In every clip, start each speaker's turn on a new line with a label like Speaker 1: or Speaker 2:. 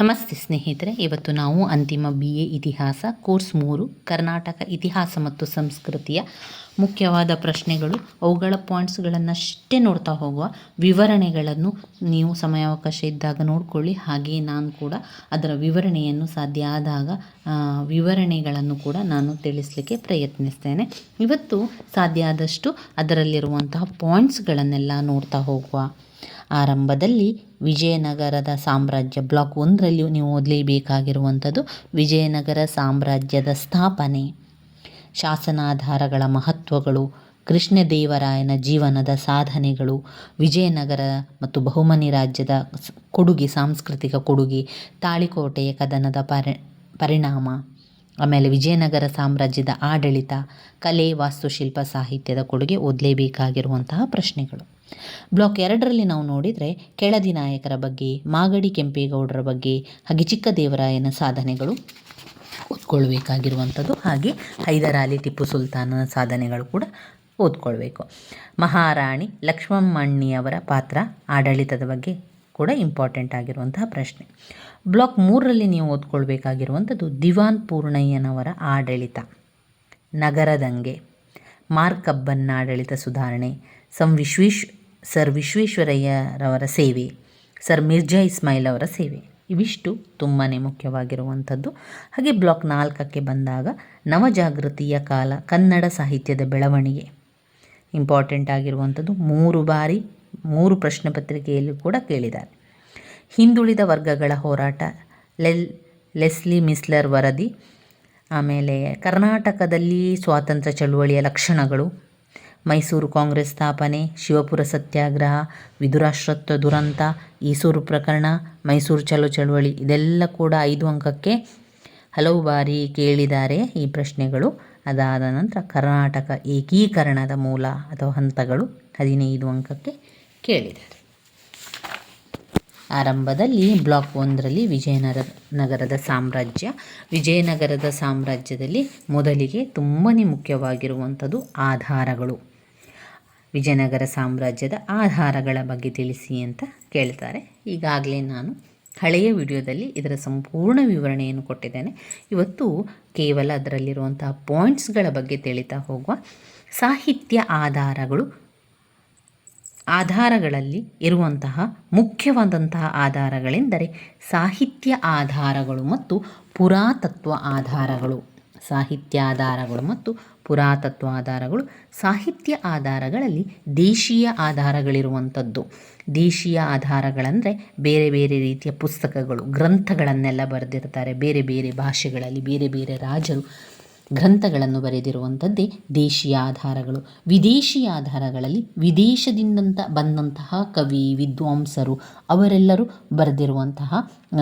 Speaker 1: ನಮಸ್ತೆ ಸ್ನೇಹಿತರೆ, ಇವತ್ತು ನಾವು ಅಂತಿಮ ಬಿ ಎ ಇತಿಹಾಸ, ಕೋರ್ಸ್ ಮೂರು, ಕರ್ನಾಟಕ ಇತಿಹಾಸ ಮತ್ತು ಸಂಸ್ಕೃತಿಯ ಮುಖ್ಯವಾದ ಪ್ರಶ್ನೆಗಳು. ಅವುಗಳ ಪಾಯಿಂಟ್ಸ್ಗಳನ್ನಷ್ಟೇ ನೋಡ್ತಾ ಹೋಗುವ ವಿವರಣೆಗಳನ್ನು ನೀವು ಸಮಯಾವಕಾಶ ಇದ್ದಾಗ ನೋಡಿಕೊಳ್ಳಿ. ಹಾಗೆಯೇ ನಾನು ಕೂಡ ಅದರ ವಿವರಣೆಯನ್ನು ಸಾಧ್ಯ ಆದಾಗ ವಿವರಣೆಗಳನ್ನು ಕೂಡ ನಾನು ತಿಳಿಸಲಿಕ್ಕೆ ಪ್ರಯತ್ನಿಸ್ತೇನೆ. ಇವತ್ತು ಸಾಧ್ಯ ಆದಷ್ಟು ಅದರಲ್ಲಿರುವಂತಹ ಪಾಯಿಂಟ್ಸ್ಗಳನ್ನೆಲ್ಲ ನೋಡ್ತಾ ಹೋಗುವ. ಆರಂಭದಲ್ಲಿ ವಿಜಯನಗರದ ಸಾಮ್ರಾಜ್ಯ ಬ್ಲಾಕ್ ಒಂದರಲ್ಲಿ ನೀವು ಓದಲೇಬೇಕಾಗಿರುವಂಥದ್ದು ವಿಜಯನಗರ ಸಾಮ್ರಾಜ್ಯದ ಸ್ಥಾಪನೆ. ಶಾಸನಾಧಾರಗಳ ಮಹತ್ವಗಳು, ಕೃಷ್ಣದೇವರಾಯನ ಜೀವನದ ಸಾಧನೆಗಳು, ವಿಜಯನಗರ ಮತ್ತು ಬಹುಮನಿ ರಾಜ್ಯದ ಕೊಡುಗೆ, ಸಾಂಸ್ಕೃತಿಕ ಕೊಡುಗೆ, ತಾಳಿಕೋಟೆಯ ಕದನದ ಪರಿ, ಪರಿಣಾಮ, ಆಮೇಲೆ ವಿಜಯನಗರ ಸಾಮ್ರಾಜ್ಯದ ಆಡಳಿತ, ಕಲೆ, ವಾಸ್ತುಶಿಲ್ಪ, ಸಾಹಿತ್ಯದ ಕೊಡುಗೆ ಓದಲೇಬೇಕಾಗಿರುವಂತಹ ಪ್ರಶ್ನೆಗಳು. ಬ್ಲಾಕ್ ಎರಡರಲ್ಲಿ ನಾವು ನೋಡಿದರೆ ಕೆಳದಿ ನಾಯಕರ ಬಗ್ಗೆ, ಮಾಗಡಿ ಕೆಂಪೇಗೌಡರ ಬಗ್ಗೆ, ಹಾಗೆ ಚಿಕ್ಕ ದೇವರಾಯನ ಸಾಧನೆಗಳು ಓದ್ಕೊಳ್ಬೇಕಾಗಿರುವಂಥದ್ದು. ಹಾಗೆ ಹೈದರಾಲಿ ಟಿಪ್ಪು ಸುಲ್ತಾನನ ಸಾಧನೆಗಳು ಕೂಡ ಓದ್ಕೊಳ್ಬೇಕು. ಮಹಾರಾಣಿ ಲಕ್ಷ್ಮಮ್ಮಣ್ಣಿಯವರ ಪಾತ್ರ ಆಡಳಿತದ ಬಗ್ಗೆ ಕೂಡ ಇಂಪಾರ್ಟೆಂಟ್ ಆಗಿರುವಂತಹ ಪ್ರಶ್ನೆ. ಬ್ಲಾಕ್ ಮೂರರಲ್ಲಿ ನೀವು ಓದ್ಕೊಳ್ಬೇಕಾಗಿರುವಂಥದ್ದು ದಿವಾನ್ ಪೂರ್ಣಯ್ಯನವರ ಆಡಳಿತ. ನಗರದಂಗೆ. ಮಾರ್ಕಬ್ಬನ್ನ ಆಡಳಿತ ಸುಧಾರಣೆ. ಸಂ ವಿಶ್ವೇಶ್, ಸರ್ ವಿಶ್ವೇಶ್ವರಯ್ಯರವರ ಸೇವೆ, ಸರ್ ಮಿರ್ಜಾ ಇಸ್ಮಾಯಿಲ್ ಅವರ ಸೇವೆ. ಇವಿಷ್ಟು ತುಂಬಾ ಮುಖ್ಯವಾಗಿರುವಂಥದ್ದು. ಹಾಗೆ ಬ್ಲಾಕ್ ನಾಲ್ಕಕ್ಕೆ ಬಂದಾಗ ನವಜಾಗೃತಿಯ ಕಾಲ, ಕನ್ನಡ ಸಾಹಿತ್ಯದ ಬೆಳವಣಿಗೆ. ಇಂಪಾರ್ಟೆಂಟ್ ಆಗಿರುವಂಥದ್ದು ಮೂರು ಬಾರಿ, ಮೂರು ಪ್ರಶ್ನೆ ಪತ್ರಿಕೆಯಲ್ಲಿ ಕೂಡ ಕೇಳಿದ್ದಾರೆ. ಹಿಂದುಳಿದ ವರ್ಗಗಳ ಹೋರಾಟ, ಲೆಲ್, ಲೆಸ್ಲಿ ಮಿಸ್ಲರ್ ವರದಿ, ಆಮೇಲೆ ಕರ್ನಾಟಕದಲ್ಲಿ ಸ್ವಾತಂತ್ರ್ಯ ಚಳುವಳಿಯ ಲಕ್ಷಣಗಳು ಮೈಸೂರು ಕಾಂಗ್ರೆಸ್ ಸ್ಥಾಪನೆ, ಶಿವಪುರ ಸತ್ಯಾಗ್ರಹ ವಿಧುರಾಶ್ರತ್ವ ದುರಂತ, ಈಸೂರು ಪ್ರಕರಣ, ಮೈಸೂರು ಚಲೋ ಚಳುವಳಿ ಇದೆಲ್ಲ ಕೂಡ ಐದು ಅಂಕಕ್ಕೆ ಹಲವು ಬಾರಿ ಕೇಳಿದ್ದಾರೆ ಈ ಪ್ರಶ್ನೆಗಳು. ಅದಾದ ನಂತರ ಕರ್ನಾಟಕ ಏಕೀಕರಣದ ಮೂಲ ಅಥವಾ ಹಂತಗಳು ಹದಿನೈದು ಅಂಕಕ್ಕೆ ಕೇಳಿದ್ದಾರೆ. ಆರಂಭದಲ್ಲಿ ಬ್ಲಾಕ್ ಒಂದರಲ್ಲಿ ವಿಜಯನಗರ, ನಗರದ ಸಾಮ್ರಾಜ್ಯ. ವಿಜಯನಗರದ ಸಾಮ್ರಾಜ್ಯದಲ್ಲಿ ಮೊದಲಿಗೆ ತುಂಬನೇ ಮುಖ್ಯವಾಗಿರುವಂಥದ್ದು ಆಧಾರಗಳು. ವಿಜಯನಗರ ಸಾಮ್ರಾಜ್ಯದ ಆಧಾರಗಳ ಬಗ್ಗೆ ತಿಳಿಸಿ ಅಂತ ಕೇಳ್ತಾರೆ. ಈಗಾಗಲೇ ನಾನು ಹಳೆಯ ವಿಡಿಯೋದಲ್ಲಿ ಇದರ ಸಂಪೂರ್ಣ ವಿವರಣೆಯನ್ನು ಕೊಟ್ಟಿದ್ದೇನೆ. ಇವತ್ತು ಕೇವಲ ಅದರಲ್ಲಿರುವಂತಹ ಪಾಯಿಂಟ್ಸ್ಗಳ ಬಗ್ಗೆ ತಿಳಿತಾ ಹೋಗುವ ಸಾಹಿತ್ಯ ಆಧಾರಗಳು, ಆಧಾರಗಳಲ್ಲಿ ಇರುವಂತಹ ಮುಖ್ಯವಾದಂತಹ ಆಧಾರಗಳೆಂದರೆ ಸಾಹಿತ್ಯ ಆಧಾರಗಳು ಮತ್ತು ಪುರಾತತ್ವ ಆಧಾರಗಳು, ಸಾಹಿತ್ಯ ಆಧಾರಗಳು ಮತ್ತು ಪುರಾತತ್ವ ಆಧಾರಗಳು, ಸಾಹಿತ್ಯ ಆಧಾರಗಳಲ್ಲಿ ದೇಶೀಯ ಆಧಾರಗಳಿರುವಂಥದ್ದು. ದೇಶೀಯ ಆಧಾರಗಳಂದರೆ ಬೇರೆ ಬೇರೆ ರೀತಿಯ ಪುಸ್ತಕಗಳು, ಗ್ರಂಥಗಳನ್ನೆಲ್ಲ ಬರೆದಿರ್ತಾರೆ. ಬೇರೆ ಬೇರೆ ಭಾಷೆಗಳಲ್ಲಿ ಬೇರೆ ಬೇರೆ ರಾಜರು ಗ್ರಂಥಗಳನ್ನು ಬರೆದಿರುವಂಥದ್ದೇ ದೇಶೀಯ ಆಧಾರಗಳು. ವಿದೇಶಿ ಆಧಾರಗಳಲ್ಲಿ ವಿದೇಶದಿಂದಂತ ಬಂದಂತಹ ಕವಿ, ವಿದ್ವಾಂಸರು ಅವರೆಲ್ಲರೂ ಬರೆದಿರುವಂತಹ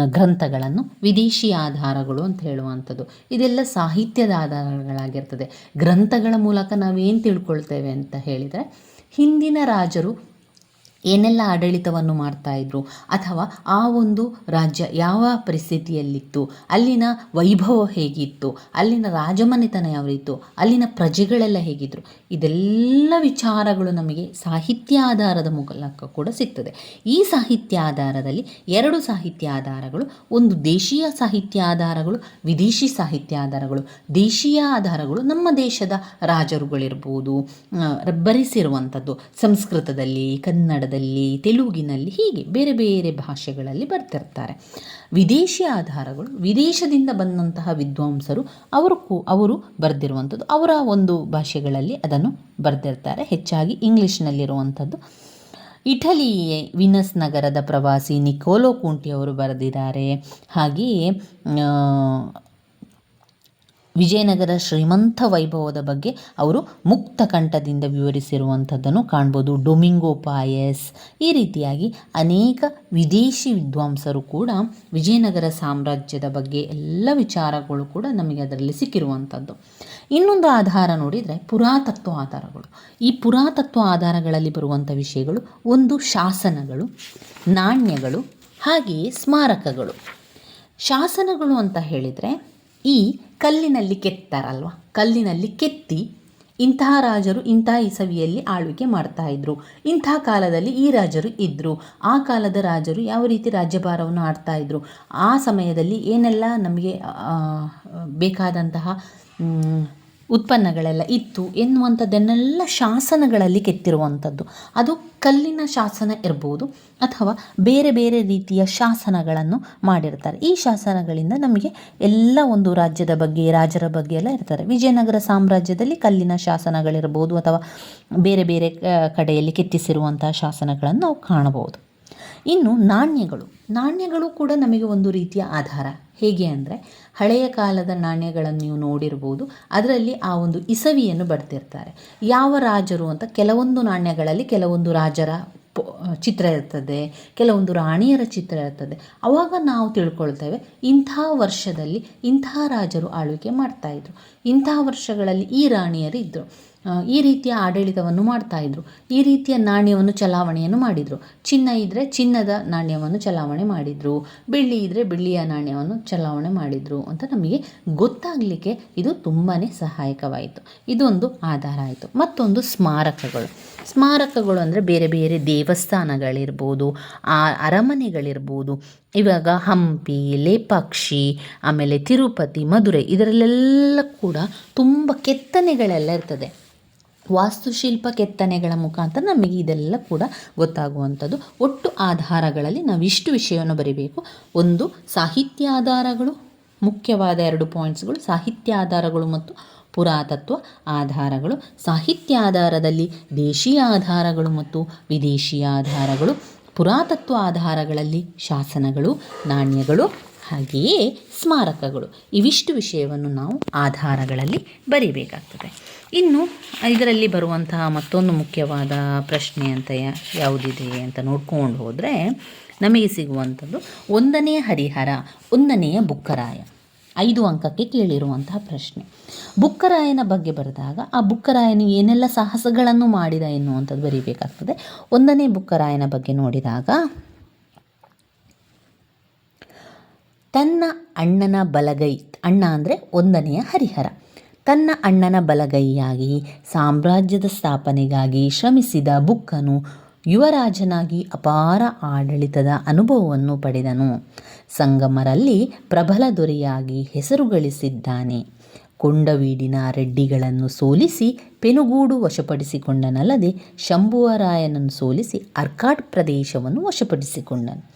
Speaker 1: ಗ್ರಂಥಗಳನ್ನು ವಿದೇಶಿ ಆಧಾರಗಳು ಅಂತ ಹೇಳುವಂಥದ್ದು. ಇದೆಲ್ಲ ಸಾಹಿತ್ಯದ ಆಧಾರಗಳಾಗಿರ್ತದೆ. ಗ್ರಂಥಗಳ ಮೂಲಕ ನಾವೇನು ತಿಳ್ಕೊಳ್ತೇವೆ ಅಂತ ಹೇಳಿದರೆ, ಹಿಂದಿನ ರಾಜರು ಏನೆಲ್ಲ ಆಡಳಿತವನ್ನು ಮಾಡ್ತಾ ಇದ್ರು? ಅಥವಾ ಆ ಒಂದು ರಾಜ್ಯ ಯಾವ ಪರಿಸ್ಥಿತಿಯಲ್ಲಿತ್ತು? ಅಲ್ಲಿನ ವೈಭವ ಹೇಗಿತ್ತು? ಅಲ್ಲಿನ ರಾಜಮನೆತನ ಯಾವ ಅಲ್ಲಿನ ಪ್ರಜೆಗಳೆಲ್ಲ ಹೇಗಿದ್ರು? ಇದೆಲ್ಲ ವಿಚಾರಗಳು ನಮಗೆ ಸಾಹಿತ್ಯ ಆಧಾರದ ಮೂಲಕ ಕೂಡ ಸಿಗ್ತದೆ. ಈ ಸಾಹಿತ್ಯ ಆಧಾರದಲ್ಲಿ ಎರಡು ಸಾಹಿತ್ಯ ಆಧಾರಗಳು, ಒಂದು ದೇಶೀಯ ಸಾಹಿತ್ಯ ಆಧಾರಗಳು, ವಿದೇಶಿ ಸಾಹಿತ್ಯ ಆಧಾರಗಳು. ದೇಶೀಯ ಆಧಾರಗಳು ನಮ್ಮ ದೇಶದ ರಾಜರುಗಳಿರ್ಬೋದು. ಬರೆಸಿರುವಂಥದ್ದು ಸಂಸ್ಕೃತದಲ್ಲಿ, ಕನ್ನಡದಲ್ಲಿ ತೆಲುಗಿನಲ್ಲಿ, ಹೀಗೆ ಬೇರೆ ಬೇರೆ ಭಾಷೆಗಳಲ್ಲಿ ಬರ್ತಿರ್ತಾರೆ. ವಿದೇಶಿ ಆಧಾರಗಳು, ವಿದೇಶದಿಂದ ಬಂದಂತಹ ವಿದ್ವಾಂಸರು, ಅವರು ಅವರು ಬರೆದಿರುವಂಥದ್ದು, ಅವರ ಒಂದು ಭಾಷೆಗಳಲ್ಲಿ ಅದನ್ನು ಬರೆದಿರ್ತಾರೆ. ಹೆಚ್ಚಾಗಿ ಇಂಗ್ಲೀಷ್ನಲ್ಲಿರುವಂಥದ್ದು. ಇಟಲಿ ವಿನಸ್ ನಗರದ ಪ್ರವಾಸಿ ನಿಕೋಲೋ ಕುಂಟಿ ಅವರು ಬರೆದಿದ್ದಾರೆ. ಹಾಗೆಯೇ ವಿಜಯನಗರ ಶ್ರೀಮಂತ ವೈಭವದ ಬಗ್ಗೆ ಅವರು ಮುಕ್ತ ಕಂಠದಿಂದ ವಿವರಿಸಿರುವಂಥದ್ದನ್ನು ಕಾಣ್ಬೋದು. Domingo Paes. ಈ ರೀತಿಯಾಗಿ ಅನೇಕ ವಿದೇಶಿ ವಿದ್ವಾಂಸರು ಕೂಡ ವಿಜಯನಗರ ಸಾಮ್ರಾಜ್ಯದ ಬಗ್ಗೆ ಎಲ್ಲ ವಿಚಾರಗಳು ಕೂಡ ನಮಗೆ ಅದರಲ್ಲಿ ಸಿಕ್ಕಿರುವಂಥದ್ದು. ಇನ್ನೊಂದು ಆಧಾರ ನೋಡಿದರೆ ಪುರಾತತ್ವ ಆಧಾರಗಳು. ಈ ಪುರಾತತ್ವ ಆಧಾರಗಳಲ್ಲಿ ಬರುವಂಥ ವಿಷಯಗಳು ಒಂದು ಶಾಸನಗಳು, ನಾಣ್ಯಗಳು, ಹಾಗೆಯೇ ಸ್ಮಾರಕಗಳು. ಶಾಸನಗಳು ಅಂತ ಹೇಳಿದರೆ ಈ ಕಲ್ಲಿನಲ್ಲಿ ಕೆತ್ತಾರಲ್ವ? ಕಲ್ಲಿನಲ್ಲಿ ಕೆತ್ತಿ ಇಂತಹ ರಾಜರು ಇಂತಹ ಇಸವಿಯಲ್ಲಿ ಆಳ್ವಿಕೆ ಮಾಡ್ತಾ ಇದ್ರು. ಇಂತಹ ಕಾಲದಲ್ಲಿ ಈ ರಾಜರು ಇದ್ದರು ಆ ಕಾಲದ ರಾಜರು ಯಾವ ರೀತಿ ರಾಜ್ಯಭಾರವನ್ನು ಆಡ್ತಾ ಇದ್ರು? ಆ ಸಮಯದಲ್ಲಿ ಏನೆಲ್ಲ ನಮಗೆ ಬೇಕಾದಂತಹ ಉತ್ಪನ್ನಗಳೆಲ್ಲ ಇತ್ತು ಎನ್ನುವಂಥದ್ದನ್ನೆಲ್ಲ ಶಾಸನಗಳಲ್ಲಿ ಕೆತ್ತಿರುವಂಥದ್ದು. ಅದು ಕಲ್ಲಿನ ಶಾಸನ ಇರ್ಬೋದು ಅಥವಾ ಬೇರೆ ಬೇರೆ ರೀತಿಯ ಶಾಸನಗಳನ್ನು ಮಾಡಿರ್ತಾರೆ. ಈ ಶಾಸನಗಳಿಂದ ನಮಗೆ ಎಲ್ಲ ಒಂದು ರಾಜ್ಯದ ಬಗ್ಗೆ, ರಾಜರ ಬಗ್ಗೆ ಎಲ್ಲ ಇರ್ತಾರೆ. ವಿಜಯನಗರ ಸಾಮ್ರಾಜ್ಯದಲ್ಲಿ ಕಲ್ಲಿನ ಶಾಸನಗಳಿರ್ಬೋದು ಅಥವಾ ಬೇರೆ ಬೇರೆ ಕಡೆಯಲ್ಲಿ ಕೆತ್ತಿಸಿರುವಂತಹ ಶಾಸನಗಳನ್ನು ನಾವು ಕಾಣಬಹುದು. ಇನ್ನು ನಾಣ್ಯಗಳು. ನಾಣ್ಯಗಳು ಕೂಡ ನಮಗೆ ಒಂದು ರೀತಿಯ ಆಧಾರ. ಹೇಗೆ ಅಂದರೆ ಹಳೆಯ ಕಾಲದ ನಾಣ್ಯಗಳನ್ನು ನೀವು ನೋಡಿರ್ಬೋದು. ಅದರಲ್ಲಿ ಆ ಒಂದು ಇಸವಿಯನ್ನು ಬರ್ತಿರ್ತಾರೆ ಯಾವ ರಾಜರು ಅಂತ ಕೆಲವೊಂದು ನಾಣ್ಯಗಳಲ್ಲಿ ಕೆಲವೊಂದು ರಾಜರ ಚಿತ್ರ ಇರ್ತದೆ, ಕೆಲವೊಂದು ರಾಣಿಯರ ಚಿತ್ರ ಇರ್ತದೆ, ಅವಾಗ ನಾವು ತಿಳ್ಕೊಳ್ತೇವೆ ಇಂಥ ವರ್ಷದಲ್ಲಿ ಇಂಥ ರಾಜರು ಆಳ್ವಿಕೆ ಮಾಡ್ತಾಯಿದ್ರು ಇಂಥ ವರ್ಷಗಳಲ್ಲಿ ಈ ರಾಣಿಯರು ಇದ್ದರು ಈ ರೀತಿಯ ಆಡಳಿತವನ್ನು ಮಾಡ್ತಾಯಿದ್ರು ಈ ರೀತಿಯ ನಾಣ್ಯವನ್ನು ಚಲಾವಣೆಯನ್ನು ಮಾಡಿದರು. ಚಿನ್ನ ಇದ್ದರೆ ಚಿನ್ನದ ನಾಣ್ಯವನ್ನು ಚಲಾವಣೆ ಮಾಡಿದರು. ಬೆಳ್ಳಿ ಇದ್ದರೆ ಬೆಳ್ಳಿಯ ನಾಣ್ಯವನ್ನು ಚಲಾವಣೆ ಮಾಡಿದರು ಅಂತ ನಮಗೆ ಗೊತ್ತಾಗಲಿಕ್ಕೆ ಇದು ತುಂಬಾ ಸಹಾಯಕವಾಯಿತು. ಇದೊಂದು ಆಧಾರ ಆಯಿತು. ಮತ್ತೊಂದು ಸ್ಮಾರಕಗಳು. ಸ್ಮಾರಕಗಳು ಅಂದರೆ ಬೇರೆ ಬೇರೆ ದೇವಸ್ಥಾನಗಳಿರ್ಬೋದು, ಆ ಅರಮನೆಗಳಿರ್ಬೋದು, ಇವಾಗ ಹಂಪಿ, ಲೇಪಾಕ್ಷಿ, ಆಮೇಲೆ ತಿರುಪತಿ, ಮಧುರೈ ಇದರಲ್ಲೆಲ್ಲ ಕೂಡ ತುಂಬ ಕೆತ್ತನೆಗಳೆಲ್ಲ ಇರ್ತದೆ. ವಾಸ್ತುಶಿಲ್ಪ ಕೆತ್ತನೆಗಳ ಮುಖಾಂತರ ನಮಗೆ ಇದೆಲ್ಲ ಕೂಡ ಗೊತ್ತಾಗುವಂಥದ್ದು. ಒಟ್ಟು ಆಧಾರಗಳಲ್ಲಿ ನಾವು ಇಷ್ಟು ವಿಷಯವನ್ನು ಬರಿಬೇಕು. ಒಂದು ಸಾಹಿತ್ಯ ಆಧಾರಗಳು ಮುಖ್ಯವಾದ ಎರಡು ಪಾಯಿಂಟ್ಸ್ಗಳು ಸಾಹಿತ್ಯ ಆಧಾರಗಳು ಮತ್ತು ಪುರಾತತ್ವ ಆಧಾರಗಳು ಸಾಹಿತ್ಯ ಆಧಾರದಲ್ಲಿ ದೇಶೀಯ ಆಧಾರಗಳು ಮತ್ತು ವಿದೇಶಿಯ ಆಧಾರಗಳು, ಪುರಾತತ್ವ ಆಧಾರಗಳಲ್ಲಿ ಶಾಸನಗಳು, ನಾಣ್ಯಗಳು, ಹಾಗೆಯೇ ಸ್ಮಾರಕಗಳು. ಇವಿಷ್ಟು ವಿಷಯವನ್ನು ನಾವು ಆಧಾರಗಳಲ್ಲಿ ಬರೀಬೇಕಾಗ್ತದೆ. ಇನ್ನು ಇದರಲ್ಲಿ ಬರುವಂತಹ ಮತ್ತೊಂದು ಮುಖ್ಯವಾದ ಪ್ರಶ್ನೆ ಅಂತ ಯಾವುದಿದೆ ಅಂತ ನೋಡ್ಕೊಂಡು ಹೋದರೆ ನಮಗೆ ಸಿಗುವಂಥದ್ದು ಒಂದನೆಯ ಹರಿಹರ, ಒಂದನೆಯ ಬುಕ್ಕರಾಯ. ಐದು ಅಂಕಕ್ಕೆ ಕೇಳಿರುವಂತಹ ಪ್ರಶ್ನೆ. ಬುಕ್ಕರಾಯನ ಬಗ್ಗೆ ಬರೆದಾಗ, ಆ ಬುಕ್ಕರಾಯನು ಏನೆಲ್ಲ ಸಾಹಸಗಳನ್ನು ಮಾಡಿದ ಎನ್ನುವಂಥದ್ದು ಬರೀಬೇಕಾಗ್ತದೆ. ಒಂದನೇ ಬುಕ್ಕರಾಯನ ಬಗ್ಗೆ ನೋಡಿದಾಗ, ತನ್ನ ಅಣ್ಣನ ಬಲಗೈ, ಅಣ್ಣ ಅಂದರೆ ಒಂದನೆಯ ಹರಿಹರ. ತನ್ನ ಅಣ್ಣನ ಬಲಗೈಯಾಗಿ ಸಾಮ್ರಾಜ್ಯದ ಸ್ಥಾಪನೆಗಾಗಿ ಶ್ರಮಿಸಿದ ಬುಕ್ಕನು ಯುವರಾಜನಾಗಿ ಅಪಾರ ಆಡಳಿತದ ಅನುಭವವನ್ನು ಪಡೆದನು. ಸಂಗಮರಲ್ಲಿ ಪ್ರಬಲ ದೊರೆಯಾಗಿ ಹೆಸರು ಗಳಿಸಿದ್ದಾನೆ. ಕೊಂಡವೀಡಿನ ರೆಡ್ಡಿಗಳನ್ನು ಸೋಲಿಸಿ ಪೆನುಗೂಡು ವಶಪಡಿಸಿಕೊಂಡನಲ್ಲದೆ ಶಂಭುವರಾಯನನ್ನು ಸೋಲಿಸಿ ಅರ್ಕಾಟ್ ಪ್ರದೇಶವನ್ನು ವಶಪಡಿಸಿಕೊಂಡನು.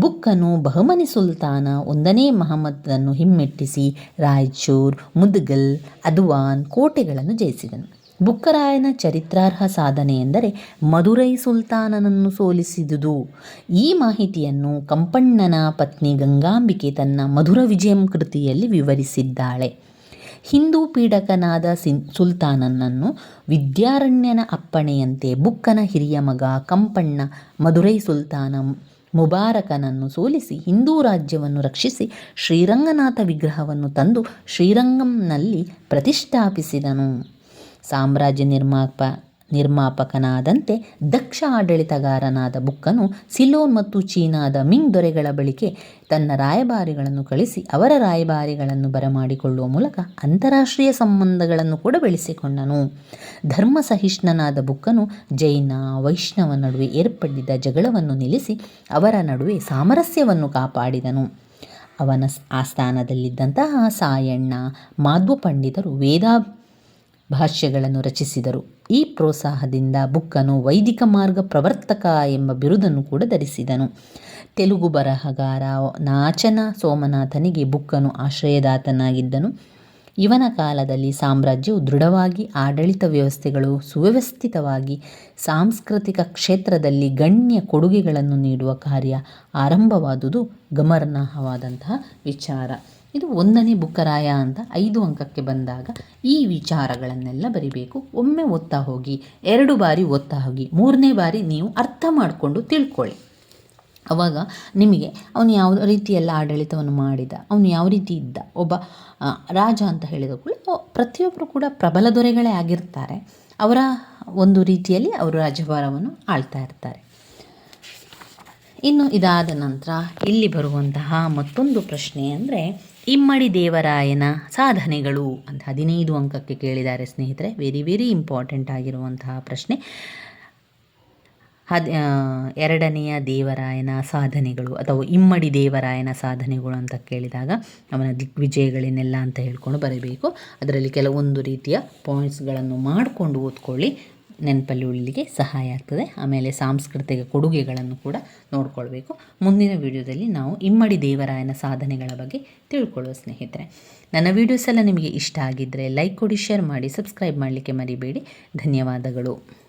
Speaker 1: ಬುಕ್ಕನು ಬಹಮನಿ ಸುಲ್ತಾನ ಒಂದನೇ ಮಹಮ್ಮದನ್ನು ಹಿಮ್ಮೆಟ್ಟಿಸಿ ರಾಯಚೂರ್, ಮುದ್ಗಲ್, ಅದುವಾನ್ ಕೋಟೆಗಳನ್ನು ಜಯಿಸಿದನು. ಬುಕ್ಕರಾಯನ ಚರಿತ್ರಾರ್ಹ ಸಾಧನೆ ಎಂದರೆ ಮಧುರೈ ಸುಲ್ತಾನನನ್ನು ಸೋಲಿಸಿದುದು. ಈ ಮಾಹಿತಿಯನ್ನು ಕಂಪಣ್ಣನ ಪತ್ನಿ ಗಂಗಾಂಬಿಕೆ ತನ್ನ ಮಧುರ ವಿಜಯಂ ಕೃತಿಯಲ್ಲಿ ವಿವರಿಸಿದ್ದಾಳೆ. ಹಿಂದೂ ಪೀಡಕನಾದ ಸಿನ್ ಸುಲ್ತಾನನನ್ನು ವಿದ್ಯಾರಣ್ಯನ ಅಪ್ಪಣೆಯಂತೆ ಬುಕ್ಕನ ಹಿರಿಯ ಮಗ ಕಂಪಣ್ಣ ಮಧುರೈ ಸುಲ್ತಾನ ಮುಬಾರಕನನ್ನು ಸೋಲಿಸಿ ಹಿಂದೂ ರಾಜ್ಯವನ್ನು ರಕ್ಷಿಸಿ ಶ್ರೀರಂಗನಾಥ ವಿಗ್ರಹವನ್ನು ತಂದು ಶ್ರೀರಂಗಂನಲ್ಲಿ ಪ್ರತಿಷ್ಠಾಪಿಸಿದನು. ಸಾಮ್ರಾಜ್ಯ ನಿರ್ಮಾಪ, ನಿರ್ಮಾಪಕನಾದಂತೆ ದಕ್ಷ ಆಡಳಿತಗಾರನಾದ ಬುಕ್ಕನು ಸಿಲೋನ್ ಮತ್ತು ಚೀನಾದ ಮಿಂಗ್ ದೊರೆಗಳ ಬಳಿಕೆ ತನ್ನ ರಾಯಭಾರಿಗಳನ್ನು ಕಳಿಸಿ ಅವರ ರಾಯಭಾರಿಗಳನ್ನು ಬರಮಾಡಿಕೊಳ್ಳುವ ಮೂಲಕ ಅಂತಾರಾಷ್ಟ್ರೀಯ ಸಂಬಂಧಗಳನ್ನು ಕೂಡ ಬೆಳೆಸಿಕೊಂಡನು. ಧರ್ಮ ಸಹಿಷ್ಣನಾದ ಬುಕ್ಕನು ಜೈನ, ವೈಷ್ಣವ ನಡುವೆ ಏರ್ಪಡಿದ ಜಗಳವನ್ನು ನಿಲ್ಲಿಸಿ ಅವರ ನಡುವೆ ಸಾಮರಸ್ಯವನ್ನು ಕಾಪಾಡಿದನು. ಅವನ ಆಸ್ಥಾನದಲ್ಲಿದ್ದಂತಹ ಸಾಯಣ್ಣ, ಮಾಧ್ವ ಪಂಡಿತರು ವೇದ ಭಾಷ್ಯಗಳನ್ನು ರಚಿಸಿದರು. ಈ ಪ್ರೋತ್ಸಾಹದಿಂದ ಬುಕ್ಕನು ವೈದಿಕ ಮಾರ್ಗ ಪ್ರವರ್ತಕ ಎಂಬ ಬಿರುದನ್ನು ಕೂಡ ಧರಿಸಿದನು. ತೆಲುಗು ಬರಹಗಾರ ನಾಚನ ಸೋಮನಾಥನಿಗೆ ಬುಕ್ಕನು ಆಶ್ರಯದಾತನಾಗಿದ್ದನು. ಇವನ ಕಾಲದಲ್ಲಿ ಸಾಮ್ರಾಜ್ಯವು ದೃಢವಾಗಿ ಆಡಳಿತ ವ್ಯವಸ್ಥೆಗಳು ಸುವ್ಯವಸ್ಥಿತವಾಗಿ ಸಾಂಸ್ಕೃತಿಕ ಕ್ಷೇತ್ರದಲ್ಲಿ ಗಣ್ಯ ಕೊಡುಗೆಗಳನ್ನು ನೀಡುವ ಕಾರ್ಯ ಆರಂಭವಾದುದು ಗಮನಾರ್ಹವಾದಂತಹ ವಿಚಾರ. ಇದು ಒಂದನೇ ಬುಕ್ಕರಾಯ ಅಂತ ಐದು ಅಂಕಕ್ಕೆ ಬಂದಾಗ ಈ ವಿಚಾರಗಳನ್ನೆಲ್ಲ ಬರಿಬೇಕು. ಒಮ್ಮೆ ಓದ್ತಾ ಹೋಗಿ, ಎರಡು ಬಾರಿ ಓದ್ತಾ ಹೋಗಿ, ಮೂರನೇ ಬಾರಿ ನೀವು ಅರ್ಥ ಮಾಡಿಕೊಂಡು ತಿಳ್ಕೊಳ್ಳಿ. ಅವಾಗ ನಿಮಗೆ ಅವನು ಯಾವ ರೀತಿಯೆಲ್ಲ ಆಡಳಿತವನ್ನು ಮಾಡಿದ, ಅವನು ಯಾವ ರೀತಿ ಇದ್ದ, ಒಬ್ಬ ರಾಜ ಅಂತ ಹೇಳಿದ ಕೂಡ ಪ್ರತಿಯೊಬ್ಬರು ಕೂಡ ಪ್ರಬಲ ದೊರೆಗಳೇ ಆಗಿರ್ತಾರೆ. ಅವರ ಒಂದು ರೀತಿಯಲ್ಲಿ ಅವರು ರಾಜಭಾರವನ್ನು ಆಳ್ತಾ ಇರ್ತಾರೆ. ಇನ್ನು ಇದಾದ ನಂತರ ಇಲ್ಲಿ ಬರುವಂತಹ ಮತ್ತೊಂದು ಪ್ರಶ್ನೆ ಅಂದರೆ, ಇಮ್ಮಡಿ ದೇವರಾಯನ ಸಾಧನೆಗಳು ಅಂತ ಹದಿನೈದು ಅಂಕಕ್ಕೆ ಕೇಳಿದ್ದಾರೆ ಸ್ನೇಹಿತರೆ. ವೆರಿ ವೆರಿ ಇಂಪಾರ್ಟೆಂಟ್ ಆಗಿರುವಂತಹ ಪ್ರಶ್ನೆ. ಹದ್ ಎರಡನೆಯ ದೇವರಾಯನ ಸಾಧನೆಗಳು ಅಥವಾ ಇಮ್ಮಡಿ ದೇವರಾಯನ ಸಾಧನೆಗಳು ಅಂತ ಕೇಳಿದಾಗ ಅವನ ದಿಗ್ವಿಜಯಗಳನ್ನೆಲ್ಲ ಅಂತ ಹೇಳ್ಕೊಂಡು ಬರಬೇಕು. ಅದರಲ್ಲಿ ಕೆಲವೊಂದು ರೀತಿಯ ಪಾಯಿಂಟ್ಸ್ಗಳನ್ನು ಮಾಡಿಕೊಂಡು ಓದ್ಕೊಳ್ಳಿ. ನೆನಪಲ್ಲಿ ಉಳಿಲಿಕ್ಕೆ ಸಹಾಯ ಆಗ್ತದೆ. ಆಮೇಲೆ ಸಾಂಸ್ಕೃತಿಕ ಕೊಡುಗೆಗಳನ್ನು ಕೂಡ ನೋಡ್ಕೊಳ್ಬೇಕು. ಮುಂದಿನ ವಿಡಿಯೋದಲ್ಲಿ ನಾವು ಇಮ್ಮಡಿ ದೇವರಾಯನ ಸಾಧನೆಗಳ ಬಗ್ಗೆ ತಿಳ್ಕೊಳ್ಳುವ ಸ್ನೇಹಿತರೆ. ನನ್ನ ವೀಡಿಯೋಸ್ ಎಲ್ಲ ನಿಮಗೆ ಇಷ್ಟ ಆಗಿದ್ದರೆ ಲೈಕ್ ಕೊಡಿ, ಶೇರ್ ಮಾಡಿ, ಸಬ್ಸ್ಕ್ರೈಬ್ ಮಾಡಲಿಕ್ಕೆ ಮರಿಬೇಡಿ. ಧನ್ಯವಾದಗಳು.